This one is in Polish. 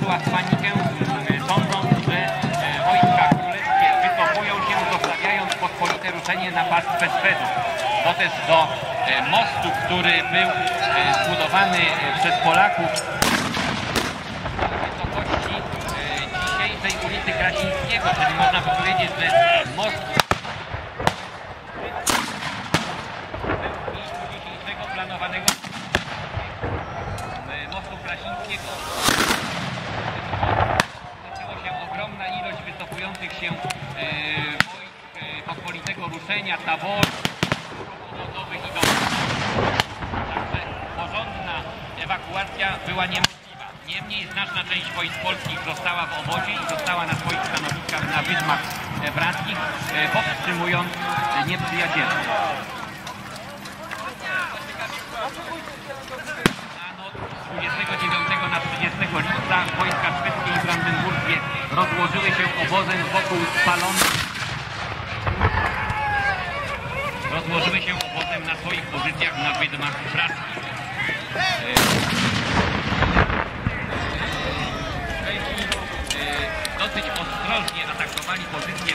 padła z panikę e, sądząc, że e, wojska królewskie wycofują się, zostawiając pospolite ruszenie na pastwę Szwedów. To też do e, mostu, który był zbudowany przez Polaków wysokości dzisiejszej ulicy Krasińskiego, czyli można by powiedzieć, że most planowanego mostu wycofujących się e, wojsk e, pospolitego ruszenia, taborów, obozowych i domów. Także porządna ewakuacja była niemożliwa. Niemniej znaczna część wojsk polskich została w obozie i została na swoich stanowiskach na wydmach e, bratkich, e, powstrzymując e, nieprzyjaciela. Na noc z 29 na 30 lipca wojska rozłożyły się obozem wokół spalonych rozłożyły się obozem na swoich pozycjach na wydmach praskich. Szwedzi e, dosyć ostrożnie atakowali pozycje